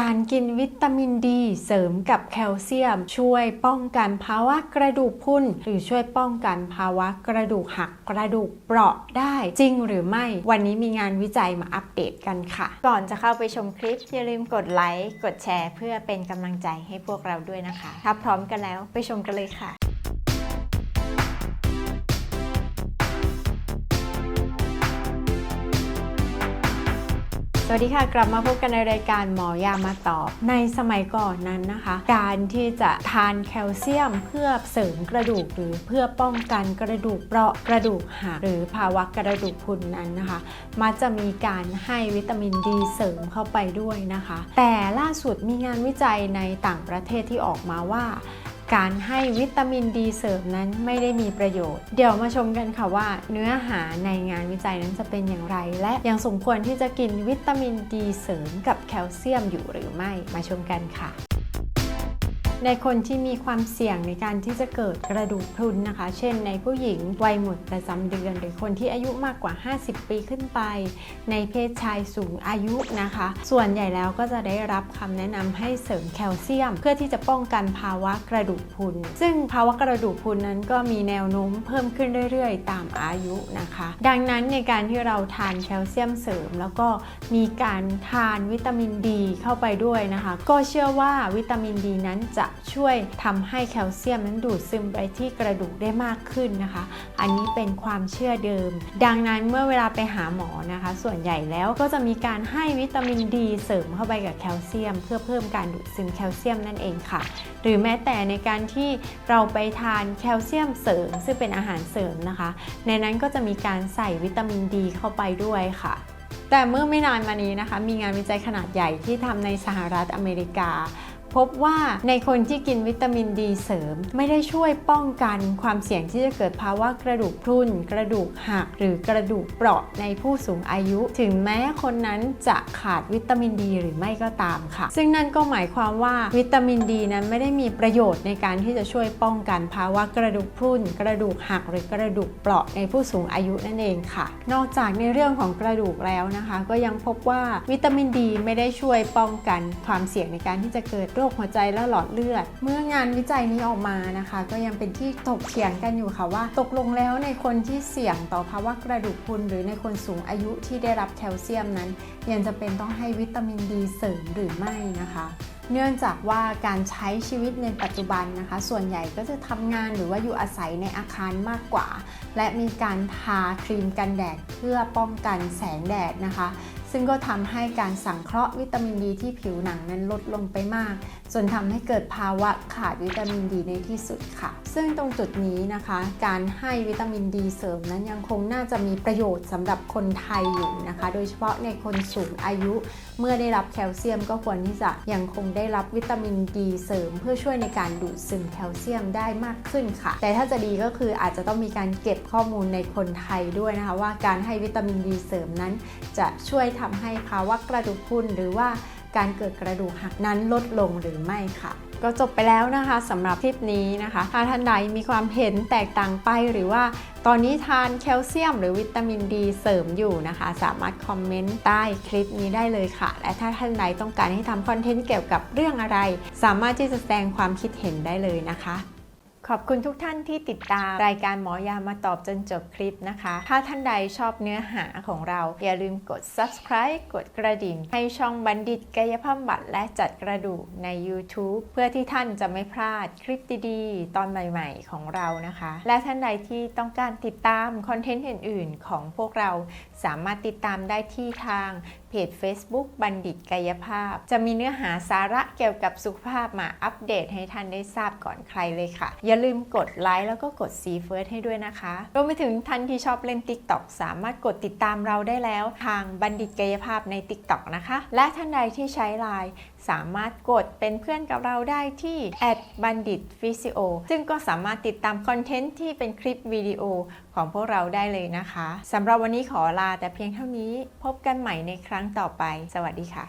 การกินวิตามินดี เสริมกับแคลเซียม ช่วยป้องกันภาวะกระดูกพุ่น หรือช่วยป้องกันภาวะกระดูกหักกระดูกเปราะได้จริงหรือไม่ วันนี้มีงานวิจัยมาอัปเดตกันค่ะ ก่อนจะเข้าไปชมคลิป อย่าลืมกดไลค์กดแชร์ เพื่อเป็นกำลังใจให้พวกเราด้วยนะคะ ถ้าพร้อมกันแล้วไปชมกันเลยค่ะ สวัสดีค่ะ กลับมาพบกันในรายการหมอยามาตอบ ในสมัยก่อนนั้นนะคะ การที่จะทานแคลเซียมเพื่อเสริมกระดูกหรือเพื่อป้องกันกระดูกเปราะกระดูกหักหรือภาวะกระดูกพรุนนั้นนะคะ มักจะมีการให้วิตามินดีเสริมเข้าไปด้วยนะคะ แต่ล่าสุดมีงานวิจัยในต่างประเทศที่ออกมาว่า การให้วิตามินดีเสริมนั้นไม่ได้มีประโยชน์ เดี๋ยวมาชมกันค่ะว่า เนื้อหาในงานวิจัยนั้นจะเป็นอย่างไร และยังสมควรที่จะกินวิตามินดีเสริมกับแคลเซียมอยู่หรือไม่มาชมกันค่ะ ในคนที่มีความเสี่ยงในการที่จะเกิดกระดูกพรุนนะคะ เช่น ในผู้หญิงวัยหมดประจำเดือน หรือคนที่อายุมากกว่า 50 ปีขึ้นไป ในเพศชายสูงอายุนะคะ ส่วนใหญ่แล้วก็จะได้รับคำแนะนำให้เสริมแคลเซียม เพื่อที่จะป้องกันภาวะกระดูกพรุน ซึ่งภาวะกระดูกพรุนนั้นก็มีแนวโน้มเพิ่มขึ้นเรื่อยๆ ตามอายุนะคะ ดังนั้นในการที่เราทานแคลเซียมเสริม แล้วก็มีการทานวิตามินดีเข้าไปด้วยนะคะ ก็เชื่อว่าวิตามินดีนั้นจะช่วยทำให้แคลเซียมนั้นดูดซึมไปที่กระดูกได้มากขึ้นนะคะ อันนี้เป็นความเชื่อเดิม ดังนั้นเมื่อเวลาไปหาหมอนะคะ ส่วนใหญ่แล้วก็จะมีการให้วิตามินดีเสริมเข้าไปกับแคลเซียม เพื่อเพิ่มการดูดซึมแคลเซียมนั่นเองค่ะ หรือแม้แต่ในการที่เราไปทานแคลเซียมเสริม ซึ่งเป็นอาหารเสริมนะคะ ในนั้นก็จะมีการใส่วิตามินดีเข้าไปด้วยค่ะแต่เมื่อไม่นานมานี้นะคะ มีงานวิจัยขนาดใหญ่ที่ทำในสหรัฐอเมริกา พบว่าในคนที่กินวิตามินดีเสริม ไม่ได้ช่วยป้องกันความเสี่ยงที่จะเกิดภาวะกระดูกพรุนกระดูกหักหรือกระดูกเปราะในผู้สูงอายุ ถึงแม้คนนั้นจะขาดวิตามินดีหรือไม่ก็ตามค่ะ ซึ่งนั่นก็หมายความว่าวิตามินดีนั้นไม่ได้มีประโยชน์ในการที่จะช่วยป้องกันภาวะกระดูกพรุนกระดูกหักหรือกระดูกเปราะในผู้สูงอายุนั่นเองค่ะ นอกจากในเรื่องของกระดูกแล้วนะคะ ก็ยังพบว่าวิตามินดีไม่ได้ช่วยป้องกันความเสี่ยงในการที่จะเกิดโรคหัวใจและหลอดเลือด เมื่องานวิจัยนี้ออกมานะคะ ก็ยังเป็นที่ถกเถียงกันอยู่ค่ะว่า ตกลงแล้วในคนที่เสี่ยงต่อภาวะกระดูกพรุนหรือในคนสูงอายุที่ได้รับแคลเซียมนั้น ยังจะเป็นต้องให้วิตามินดีเสริมหรือไม่นะคะเนื่องจากว่าการใช้ชีวิตในปัจจุบันนะคะ ส่วนใหญ่ก็จะทำงานหรือว่าอยู่อาศัยในอาคารมากกว่า และมีการทาครีมกันแดดเพื่อป้องกันแสงแดดนะคะ ซึ่งก็ทำให้การสังเคราะห์วิตามินดีที่ผิวหนังนั้นลดลงไปมาก จนทำให้เกิดภาวะขาดวิตามินดีในที่สุดค่ะ ซึ่งตรงจุดนี้นะคะ การให้วิตามินดีเสริมนั้นยังคงน่าจะมีประโยชน์สำหรับคนไทยอยู่นะคะ โดยเฉพาะในคนสูงอายุ เมื่อได้รับแคลเซียมก็ควรที่จะยังคงได้รับวิตามินดีเสริม เพื่อช่วยในการดูดซึมแคลเซียมได้มากขึ้นค่ะ แต่ถ้าจะดีก็คืออาจจะต้องมีการเก็บข้อมูลในคนไทยด้วยนะคะ ว่าการให้วิตามินดีเสริมนั้นจะช่วยททำให้ภาวะกระดูกพรุนหรือว่าการเกิดกระดูกหักนั้นลดลงหรือไม่ค่ะ ก็จบไปแล้วนะคะสำหรับคลิปนี้นะคะ ถ้าท่านใดมีความเห็นแตกต่างไปหรือว่าตอนนี้ทานแคลเซียมหรือวิตามินดีเสริมอยู่นะคะ สามารถคอมเมนต์ใต้คลิปนี้ได้เลยค่ะ และถ้าท่านใดต้องการให้ทำคอนเทนต์เกี่ยวกับเรื่องอะไร สามารถที่จะแสดงความคิดเห็นได้เลยนะคะ ขอบคุณทุกท่านที่ติดตามรายการหมอยามาตอบจนจบคลิปนะคะ ถ้าท่านใดชอบเนื้อหาของเรา อย่าลืมกด subscribe กดกระดิ่ง ให้ช่องบัณฑิตกายภาพบำบัดและจัดกระดูกใน YouTube เพื่อที่ท่านจะไม่พลาดคลิปดีๆ ตอนใหม่ๆ ของเรานะคะ และท่านใดที่ต้องการติดตามคอนเทนต์อื่นๆ ของพวกเราสามารถติดตามได้ที่ทางเพจ Facebook บัณฑิตกายภาพ จะมีเนื้อหาสาระเกี่ยวกับสุขภาพมาอัปเดตให้ท่านได้ทราบก่อนใครเลยค่ะอย่าลืมกดไลค์แล้วก็กด See First ให้ด้วยนะคะรวมไปถึงท่านที่ชอบเล่น TikTok สามารถกดติดตามเราได้แล้ว ทางบัณฑิตกายภาพใน TikTok นะคะ และท่านใดที่ใช้ไลน์สามารถกดเป็นเพื่อนกับเราได้ที่บัณฑิตฟิสิโอซึ่งก็สามารถติดตามคอนเทนต์ที่เป็นคลิปวิดีโอของพวกเราได้เลยนะคะสำหรับวันนี้ขอลาแต่เพียงเท่านี้ พบกันใหม่ในครั้งต่อไป สวัสดีค่ะ